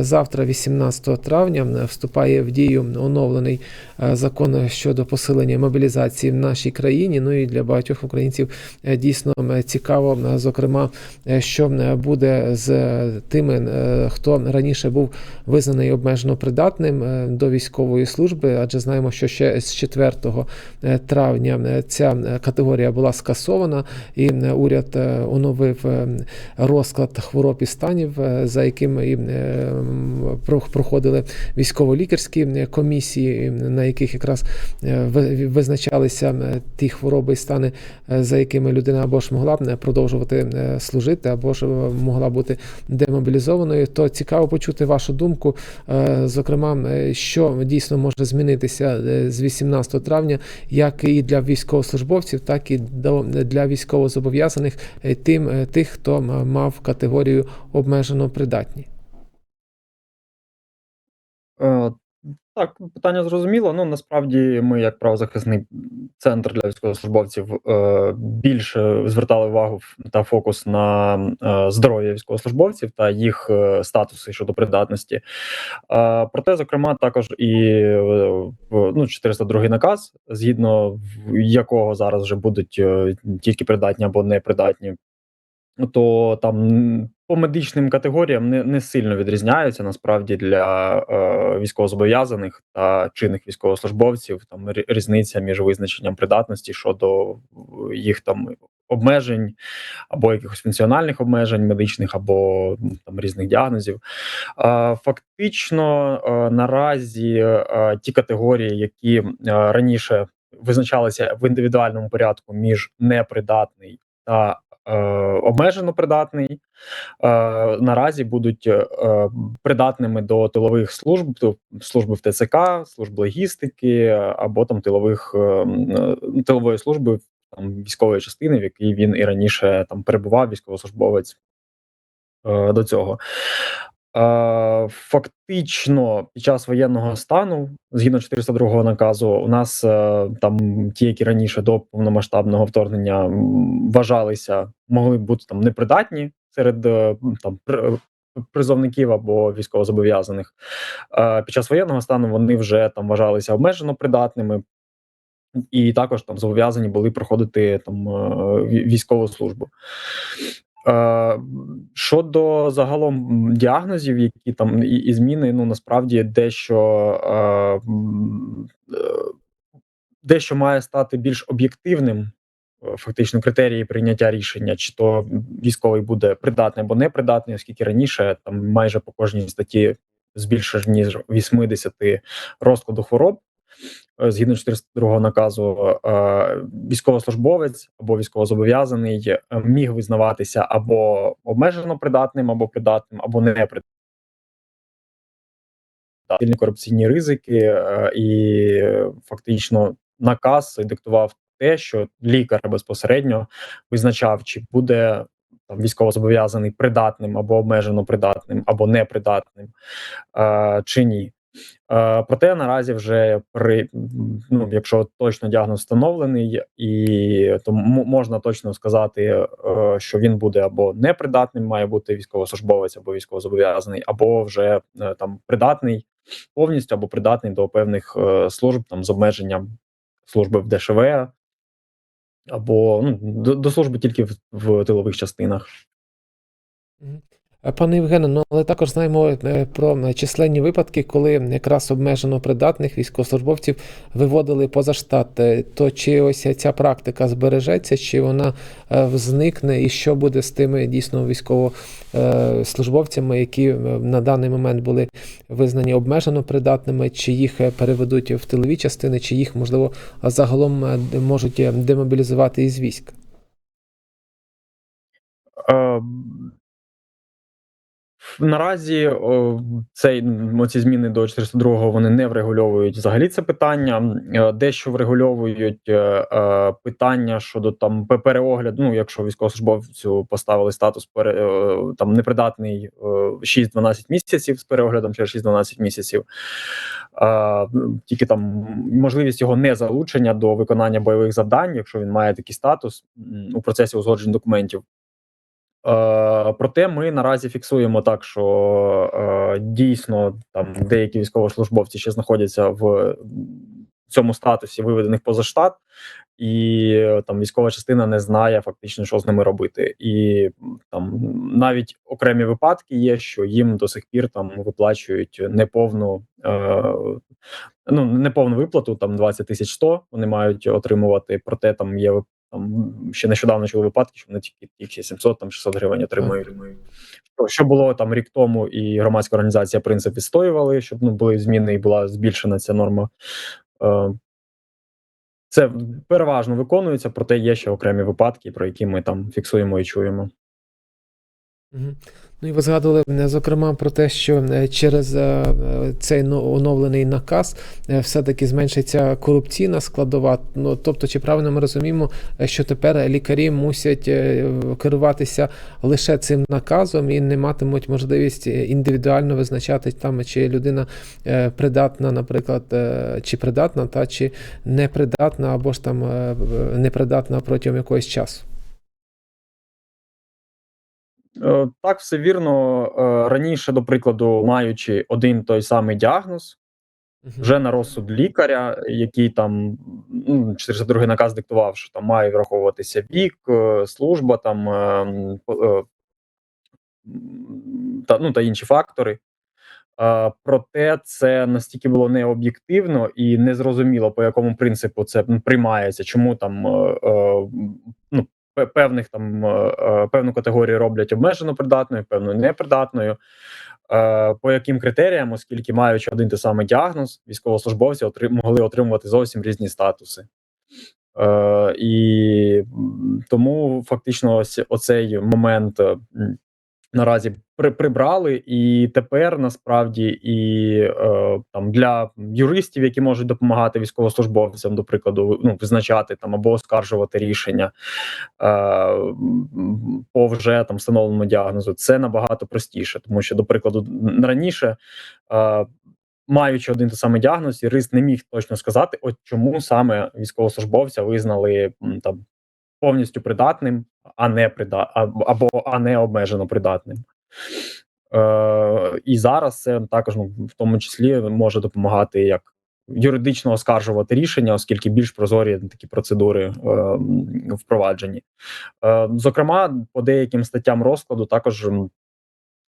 Завтра, 18 травня, вступає в дію оновлений е, закон щодо посилення мобілізації в нашій країні. Ну і для багатьох українців е, дійсно цікаво, зокрема, е, що буде з тими, хто раніше був визнаний обмежено придатним до військової служби, адже знаємо, що ще з 4 е, травня ця категорія була скасована, і уряд оновив розклад хвороб і станів, за якими і проходили військово-лікарські комісії, на яких якраз е, визначалися е, ті хвороби і стани, е, за якими людина або ж могла б продовжувати служити, або ж могла бути демобілізованою. То цікаво почути вашу думку, зокрема, що дійсно може змінитися з 18 травня, як і для військовослужбовців, так і для військовозобов'язаних тим тих, хто мав категорію обмежено придатні. Е, Так, питання зрозуміло. Ну насправді ми, як правозахисний центр для військовослужбовців, е, більше звертали увагу та фокус на е, здоров'я військовослужбовців та їх е, статуси щодо придатності. Проте, зокрема, також і ну, 402 наказ, згідно якого зараз вже будуть тільки придатні або непридатні, то там по медичним категоріям не, не сильно відрізняються насправді для е, військовозобов'язаних та чинних військовослужбовців. Там різниця між визначенням придатності щодо їх там обмежень або якихось функціональних обмежень медичних, або там різних діагнозів. Е, Фактично е, наразі е, ті категорії, які е, раніше визначалися в індивідуальному порядку між непридатний та е, обмежено придатний, е, наразі будуть е, придатними до тилових служб, служби в ТЦК, служб логістики або там тилових е, е, тилової служби там військової частини, в якій він і раніше там перебував військовослужбовець е, до цього. Е, Фактично, під час воєнного стану, згідно 402 наказу, у нас е, там ті, які раніше до повномасштабного вторгнення вважалися, могли бути там непридатні серед е, там при- призовників або військовозобов'язаних. Під час воєнного стану вони вже там вважалися обмежено придатними. І також там зобов'язані були проходити там військову службу. Е, Щодо загалом діагнозів, які там і, і зміни, ну насправді дещо е, е, дещо має стати більш об'єктивним. Фактично, критерії прийняття рішення, чи то військовий буде придатний або непридатний, оскільки раніше там майже по кожній статті з більше ніж 80 розкладу хвороб, згідно 402 наказу, е, військовослужбовець або військовозобов'язаний е, міг визнаватися або обмежено придатним, або придатним, або непридатним. Сильні корупційні ризики, е, і е, фактично наказ диктував те, що лікар безпосередньо визначав, чи буде там військовозобов'язаний придатним або обмежено придатним, або непридатним, е, чи ні. Е, Проте наразі вже при ну, якщо точно діагноз встановлений, і то можна точно сказати, е, що він буде або непридатним, має бути військовослужбовець або військовозобов'язаний, або вже е, там придатний повністю або придатний до певних служб там з обмеженням служби в ДШВ, або ну, до, до служби тільки в, в тилових частинах. Е, Пане Євгене, ну але також знаємо е, про численні випадки, коли якраз обмежено придатних військовослужбовців виводили поза штат. Е, То чи ось ця практика збережеться, чи вона е, зникне, і що буде з тими дійсно військовослужбовцями, які е, на даний момент були визнані обмежено придатними, чи їх е, переведуть в тилові частини, чи їх можливо загалом е, можуть е, демобілізувати із військ? Е, Наразі цей м, оці зміни до 402-го вони не врегульовують взагалі це питання. Е, Дещо врегульовують е, е, питання щодо там переогляду. Ну, якщо військовослужбовцю поставили статус пере, там непридатний е, 6-12 місяців з переоглядом через 6-12 місяців. Тільки там можливість його незалучення до виконання бойових завдань, якщо він має такий статус у процесі узгоджень документів. Е, проте ми наразі фіксуємо так, що е, дійсно там деякі військовослужбовці ще знаходяться в цьому статусі виведених поза штат, і там військова частина не знає фактично, що з ними робити. І там навіть окремі випадки є, що їм до сих пір там виплачують неповну. Е, Ну, неповну виплату, там 20 тисяч 100 вони мають отримувати, проте там є там ще нещодавно чули випадки, що вони тільки тільки 700 там 600 гривень отримують. Що- Що було там рік тому, і громадська організація принцип відстоювали, щоб ну були зміни і була збільшена ця норма. Е, Це переважно виконується, проте є ще окремі випадки, про які ми там фіксуємо і чуємо. Ну і ви згадували е, зокрема про те, що е, через е, цей но- оновлений наказ все-таки зменшиться корупційна складова. Ну тобто, чи правильно ми розуміємо, що тепер лікарі мусять керуватися лише цим наказом і не матимуть можливість індивідуально визначати там, чи людина придатна, наприклад, чи придатна, та чи непридатна, або ж там непридатна протягом якогось часу. Е, Так, все вірно. Е, Раніше, до прикладу, маючи один той самий діагноз, вже на розсуд лікаря, який там ну, 402 наказ диктував, що там має враховуватися вік, е, служба там та, ну, та інші фактори. Проте це настільки було необ'єктивно і незрозуміло, по якому принципу це приймається, чому там ну, певних там е, е, певну категорію роблять обмежено придатною, певну непридатною. Е, По яким критеріям, оскільки маючи один той самий діагноз, військовослужбовці отри- могли отримувати зовсім різні статуси. Е, і тому фактично ось оцей момент наразі прибрали, і тепер насправді і е, там для юристів, які можуть допомагати військовослужбовцям, до прикладу, ну визначати там або оскаржувати рішення е, по вже там встановленому діагнозу, це набагато простіше, тому що, до прикладу, раніше. Е, Маючи один той самий діагноз, юрист не міг точно сказати, от чому саме військовослужбовця визнали там повністю придатним, а не прида... або, а не обмежено придатним. Е, і зараз це також ну, в тому числі може допомагати як юридично оскаржувати рішення, оскільки більш прозорі такі процедури е, впроваджені. Е, зокрема, по деяким статтям розкладу також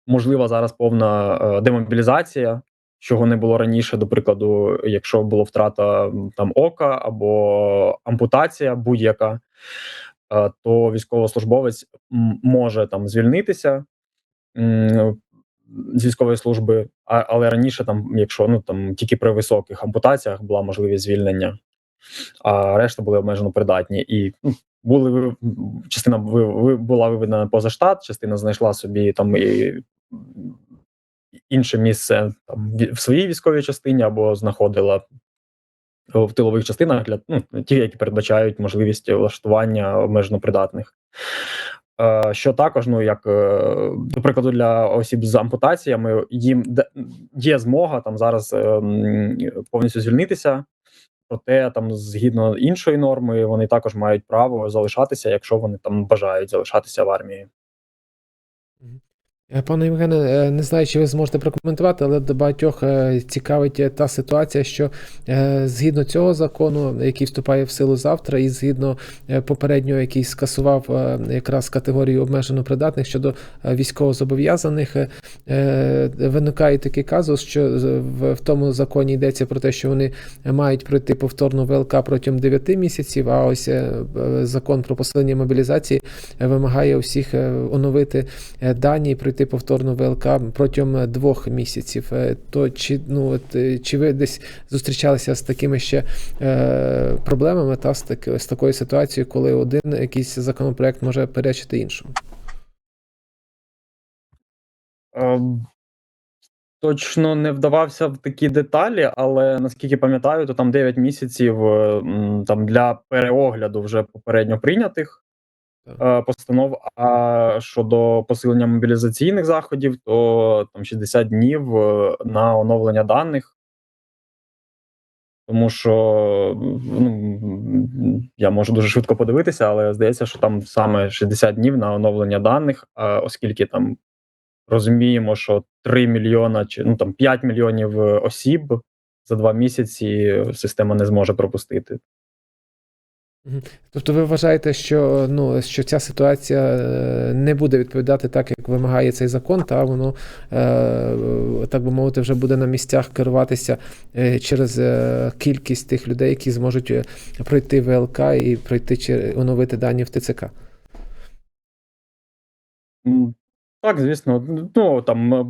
можлива зараз повна е, демобілізація, чого не було раніше. До прикладу, якщо була втрата там ока або ампутація будь-яка, е, то військовослужбовець може там звільнитися з військової служби, а, але раніше, там, якщо ну там тільки при високих ампутаціях була можливість звільнення, а решта були обмежено придатні. І ну, були частина була виведена поза штат, частина знайшла собі там і інше місце там в своїй військовій частині або знаходила в тилових частинах для ну, ті, які передбачають можливість влаштування обмежено придатних. Е, Що також, ну як е, до прикладу, для осіб з ампутаціями, їм є змога там зараз е, повністю звільнитися, проте там згідно іншої норми, вони також мають право залишатися, якщо вони там бажають залишатися в армії. Е, Пане Євгене, е, не знаю, чи ви зможете прокоментувати, але до багатьох е, цікавить та ситуація, що згідно цього закону, який вступає в силу завтра, і згідно попереднього, який скасував якраз категорію обмежено придатних щодо військовозобов'язаних, виникає такий казус, що в, тому законі йдеться про те, що вони мають пройти повторну ВЛК протягом 9 місяців, а ось закон про посилення мобілізації вимагає усіх оновити дані і пройти повторну ВЛК протягом е, двох місяців. Е, То чи ну е, чи ви десь зустрічалися з такими ще е, проблемами та з так, з такою ситуацією, коли один якийсь законопроект може перечити іншому? Ем, Точно не вдавався в такі деталі, але наскільки пам'ятаю, то там 9 місяців там для переогляду вже попередньо прийнятих постанов. А щодо посилення мобілізаційних заходів, то там 60 днів е, на оновлення даних. Тому що ну, я можу дуже швидко подивитися, але здається, що там саме 60 днів на оновлення даних, оскільки там розуміємо, що 3 мільйона чи ну там 5 мільйонів е, осіб за два місяці система не зможе пропустити. Тобто ви вважаєте, що ну що ця ситуація е, не буде відповідати так, як вимагає цей закон, та воно е, так би мовити, вже буде на місцях керуватися е, через кількість тих людей, які зможуть пройти ВЛК і пройти оновити дані в ТЦК. Так, звісно, ну там е,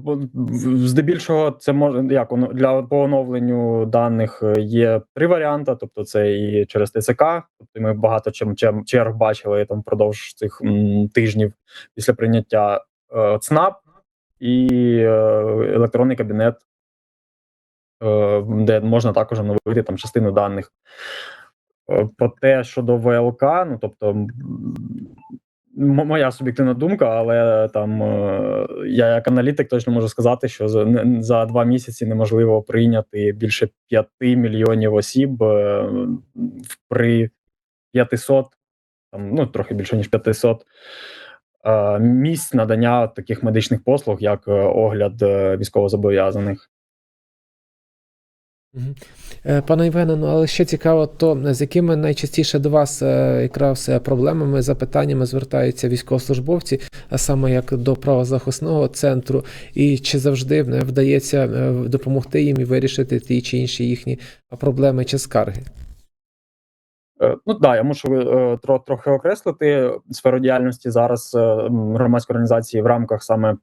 здебільшого це може як для по оновленню даних е, є три варіанти. Тобто, це і через ТЦК. Тобто ми багато чим, чим черг бачили там впродовж цих м, тижнів після прийняття е, ЦНАП і е, електронний кабінет, е, де можна також оновити там частину даних. Е, Про те, щодо ВЛК, ну тобто, моя суб'єктивна думка, але там е, я як аналітик точно можу сказати, що за, два місяці неможливо прийняти більше 5 мільйонів осіб е, при 500, там, ну трохи більше ніж 500 е, місць надання таких медичних послуг, як огляд військовозобов'язаних. Е, Пане Євгене, ну але ще цікаво, то з якими найчастіше до вас е, якраз е, проблемами, запитаннями звертаються військовослужбовці, а саме як до правозахисного центру, і чи завжди вдається допомогти їм і вирішити ті чи інші їхні проблеми чи скарги? Ну да, я мушу трохи окреслити сферу діяльності зараз громадської організації в рамках саме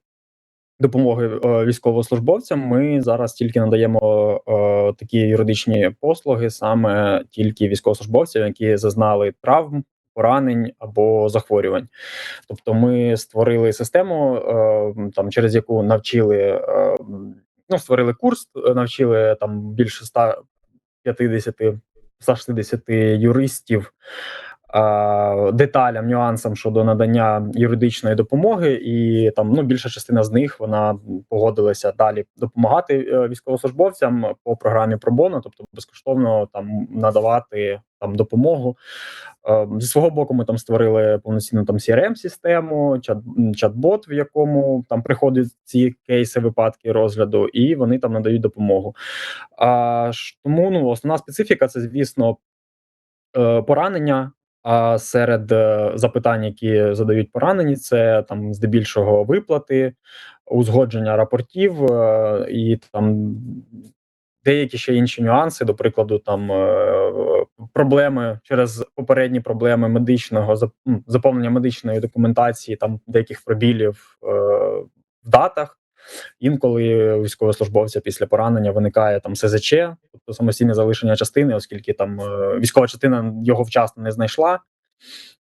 допомоги е, військовослужбовцям. Ми зараз тільки надаємо е, такі юридичні послуги саме тільки військовослужбовцям, які зазнали травм, поранень або захворювань. Тобто, ми створили систему, е, там через яку навчили ну, створили курс, навчили там більше 150 160 юристів деталям, нюансам щодо надання юридичної допомоги, і там ну більша частина з них вона погодилася далі допомагати е, військовослужбовцям по програмі Пробоно, тобто безкоштовно там надавати там допомогу. Е, Зі свого боку, ми там створили повноцінну там crm систему чат-бот, в якому там приходять ці кейси, випадки розгляду, і вони там надають допомогу. А, тому ну, основна специфіка це, звісно, е, поранення. А серед е, запитань, які задають поранені, це там здебільшого виплати, узгодження рапортів е, і там деякі ще інші нюанси, до прикладу, там е, проблеми через попередні проблеми медичного зап- заповнення медичної документації, там деяких пробілів в датах. Інколи військовослужбовця після поранення виникає там СЗЧ, тобто самостійне залишення частини, оскільки там е, військова частина його вчасно не знайшла,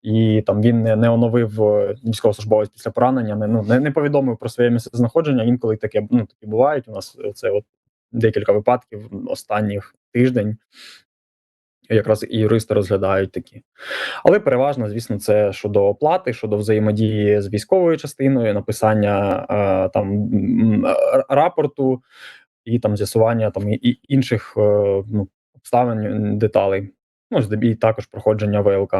і там він не, не оновив е, військовослужбовець після поранення, не, ну, не, не повідомив про своє місце. Інколи таке ну, такі бувають. У нас це от декілька випадків останніх тиждень. Якраз і юристи розглядають такі. Але переважно, звісно, це щодо оплати, щодо взаємодії з військовою частиною, написання е, там рапорту і там з'ясування там і, інших е, ну, обставин, деталей. Ну, і також проходження ВЛК.